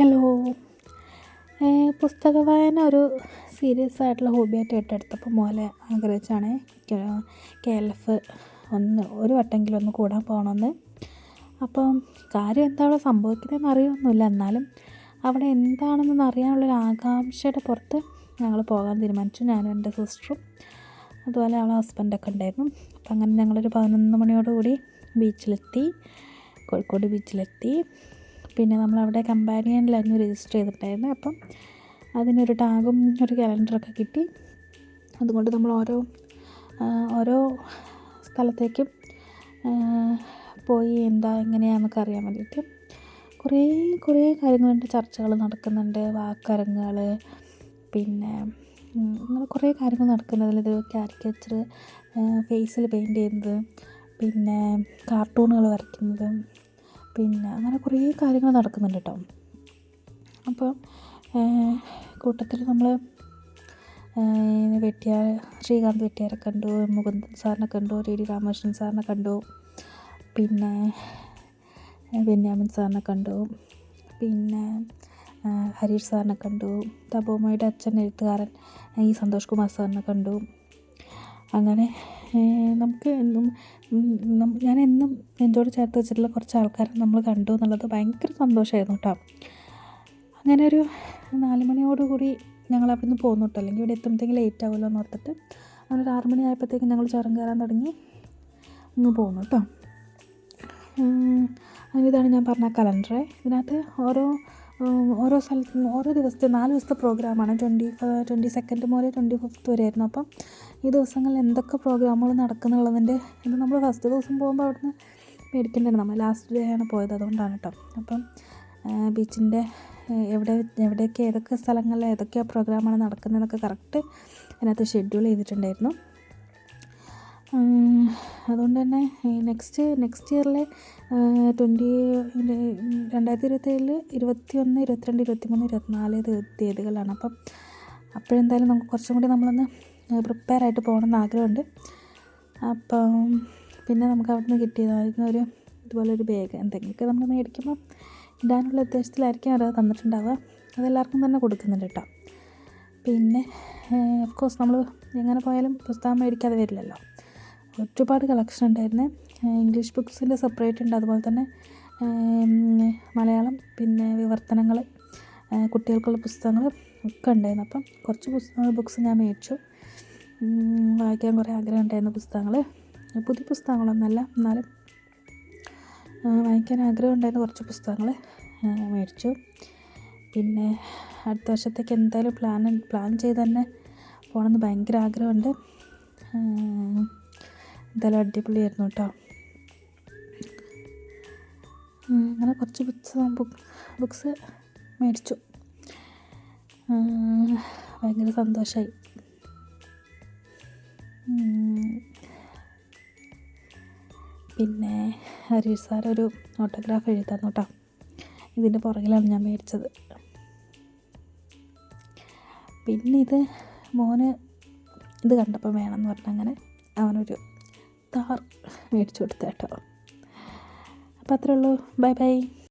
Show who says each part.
Speaker 1: Hello. പുസ്തക വായന ഒരു സീരിയസ് ആയിട്ടുള്ള ഹോബിയായിട്ട് ഏറ്റെടുത്തപ്പോൾ മോലെ ആഗ്രഹിച്ചാണ് കെ എൽ എഫ് ഒന്ന് ഒരു വട്ടമെങ്കിലും ഒന്ന് കൂടാൻ പോകണമെന്ന്. അപ്പം കാര്യം എന്താണോ സംഭവിക്കുന്നതെന്ന് അറിയൊന്നുമില്ല. എന്നാലും അവിടെ എന്താണെന്ന് അറിയാനുള്ളൊരു ആകാംക്ഷയുടെ പുറത്ത് ഞങ്ങൾ പോകാൻ തീരുമാനിച്ചു. ഞാനും എന്റെ സിസ്റ്ററും അതുപോലെ അവളെ ഹസ്ബൻഡൊക്കെ ഉണ്ടായിരുന്നു. അപ്പം അങ്ങനെ ഞങ്ങളൊരു പതിനൊന്ന് മണിയോടുകൂടി ബീച്ചിലെത്തി കോഴിക്കോട് ബീച്ചിലെത്തി. പിന്നെ നമ്മളവിടെ കമ്പാനിയനിലായിരുന്നു രജിസ്റ്റർ ചെയ്തിട്ടുണ്ടായിരുന്നത് അപ്പം അതിനൊരു ടാഗും ഒരു കലണ്ടറൊക്കെ കിട്ടി. അതുകൊണ്ട് നമ്മൾ ഓരോ ഓരോ സ്ഥലത്തേക്കും പോയി എന്താ എങ്ങനെയാണെന്നൊക്കെ അറിയാൻ വേണ്ടിയിട്ട് കുറേ കുറേ കാര്യങ്ങളുണ്ട്. ചർച്ചകൾ നടക്കുന്നുണ്ട്. വാക്കരങ്ങുകൾ പിന്നെ അങ്ങനെ കുറേ കാര്യങ്ങൾ നടക്കുന്നതിൽ ഇത് കാരിക്കേച്ചർ ഫേസിൽ പെയിന്റ് ചെയ്യുന്നത് പിന്നെ കാർട്ടൂണുകൾ വരയ്ക്കുന്നത് പിന്നെ അങ്ങനെ കുറേ കാര്യങ്ങൾ നടക്കുന്നുണ്ട് കേട്ടോ. അപ്പം കൂട്ടത്തിൽ നമ്മൾ വെട്ടിയാർ ശ്രീകാന്ത് വെട്ടിയാരെ കണ്ടു മുകുന്ദൻ സാറിനെ കണ്ടു ടി ഡി രാമകൃഷ്ണൻ സാറിനെ കണ്ടു പിന്നെ ബെന്യാമിൻ സാറിനെ കണ്ടു പിന്നെ ഹരീഷ് സാറിനെ കണ്ടു തപോമയുടെ അച്ഛൻ എഴുത്തുകാരൻ ഈ സന്തോഷ് കുമാർ സാറിനെ കണ്ടു അങ്ങനെ നമുക്ക് എന്നും ഞാൻ എന്നും നെഞ്ചോട് ചേർത്ത് വെച്ചിട്ടുള്ള കുറച്ച് ആൾക്കാരെ നമ്മൾ കണ്ടു എന്നുള്ളത് ഭയങ്കര സന്തോഷമായിരുന്നു കേട്ടോ. അങ്ങനെ ഒരു നാല് മണിയോടുകൂടി ഞങ്ങൾ അവിടെ നിന്ന് പോന്നു കേട്ടോ. അല്ലെങ്കിൽ ഇവിടെ എത്തുമ്പോഴത്തേക്ക് ലേറ്റ് ആവുമല്ലോ എന്ന് ഓർത്തിട്ട് അങ്ങനെ ഒരു ആറ് മണി ആയപ്പോഴത്തേക്കും ഞങ്ങൾ ചുരം കയറാൻ തുടങ്ങി അങ്ങ് പോന്നു കേട്ടോ. അങ്ങനെ ഇതാണ് ഞാൻ പറഞ്ഞ കലണ്ടർ ഇതിനകത്ത് ഓരോ ഓരോ സ്ഥലത്ത് ഓരോ ദിവസത്തെ നാല് ദിവസത്തെ പ്രോഗ്രാമാണ്. ട്വന്റി ട്വന്റി സെക്കൻഡ് മുതൽ ട്വന്റി ഫിഫ്ത്ത് വരെ ആയിരുന്നു അപ്പം ഈ ദിവസങ്ങളിൽ എന്തൊക്കെ പ്രോഗ്രാമുകൾ നടക്കുന്നുള്ളതിന്റെ ഇത് നമ്മൾ ഫസ്റ്റ് ദിവസം പോകുമ്പോൾ അവിടുന്ന് മേടിക്കേണ്ടതാണ് നമ്മൾ ലാസ്റ്റ് ഡേ ആണ് പോയത് അതുകൊണ്ടാണ് കേട്ടോ അപ്പം ബീച്ചിന്റെ എവിടെ എവിടെയൊക്കെ ഏതൊക്കെ സ്ഥലങ്ങളിൽ ഏതൊക്കെ പ്രോഗ്രാമാണ് നടക്കുന്നതെന്നൊക്കെ കറക്റ്റ് അതിനകത്ത് ഷെഡ്യൂൾ ചെയ്തിട്ടുണ്ടായിരുന്നു. അതുകൊണ്ട് തന്നെ നെക്സ്റ്റ് നെക്സ്റ്റ് ഇയറിലെ ട്വന്റി രണ്ടായിരത്തി ഇരുപത്തേഴിൽ ഇരുപത്തി ഒന്ന് ഇരുപത്തിരണ്ട് ഇരുപത്തി മൂന്ന് ഇരുപത്തിനാല് തീയതികളാണ്. അപ്പം അപ്പോഴെന്തായാലും നമുക്ക് കുറച്ചും കൂടി നമ്മളൊന്ന് പ്രിപ്പയർ ആയിട്ട് പോകണമെന്ന് ആഗ്രഹമുണ്ട്. അപ്പം പിന്നെ നമുക്ക് അവിടെ നിന്ന് കിട്ടിയതായിരുന്നു ഒരു ഇതുപോലെ ഒരു ബാഗ് എന്തെങ്കിലുമൊക്കെ നമ്മൾ മേടിക്കുമ്പോൾ ഇടാനുള്ള ഉദ്ദേശത്തിലായിരിക്കും അത് തന്നിട്ടുണ്ടാവുക. അതെല്ലാവർക്കും തന്നെ കൊടുക്കുന്നുണ്ട് കേട്ടോ. പിന്നെ ഓഫ് കോഴ്സ് നമ്മൾ എങ്ങനെ പോയാലും പുസ്തകം മേടിക്കാതെ വരില്ലല്ലോ. ഒരുപാട് കളക്ഷൻ ഉണ്ടായിരുന്നു. ഇംഗ്ലീഷ് ബുക്സിന്റെ സെപ്പറേറ്റ് ഉണ്ട്. അതുപോലെ തന്നെ മലയാളം പിന്നെ വിവർത്തനങ്ങൾ കുട്ടികൾക്കുള്ള പുസ്തകങ്ങൾ ഒക്കെ ഉണ്ടായിരുന്നു. അപ്പം കുറച്ച് പുസ്തക ബുക്സ് ഞാൻ മേടിച്ചു. വായിക്കാൻ കുറേ ആഗ്രഹം ഉണ്ടായിരുന്ന പുസ്തകങ്ങൾ. പുതിയ പുസ്തകങ്ങളൊന്നുമല്ല എന്നാലും വായിക്കാൻ ആഗ്രഹം ഉണ്ടായിരുന്ന കുറച്ച് പുസ്തകങ്ങൾ മേടിച്ചു. പിന്നെ അടുത്ത വർഷത്തേക്ക് എന്തായാലും പ്ലാൻ പ്ലാൻ ചെയ്ത് തന്നെ പോകണമെന്ന് ഭയങ്കര ആഗ്രഹമുണ്ട്. എന്തായാലും അടിപൊളിയായിരുന്നു കേട്ടോ. അങ്ങനെ കുറച്ച് ബുക്സ് ബുക്സ് മേടിച്ചു. ഭയങ്കര സന്തോഷമായി പിന്നെ ഹരീഷ് സാർ ഒരു ഓട്ടോഗ്രാഫ് എഴുതി കേട്ടോ. ഇതിന്റെ പുറകിലാണ് ഞാൻ മേടിച്ചത്. പിന്നെ ഇത് മോന് ഇത് കണ്ടപ്പോൾ വേണമെന്ന് പറഞ്ഞങ്ങനെ അവനൊരു താർ മേടിച്ചു കൊടുത്ത കേട്ടോ അപ്പോൾ അത്രേ ഉള്ളൂ. Bye bye.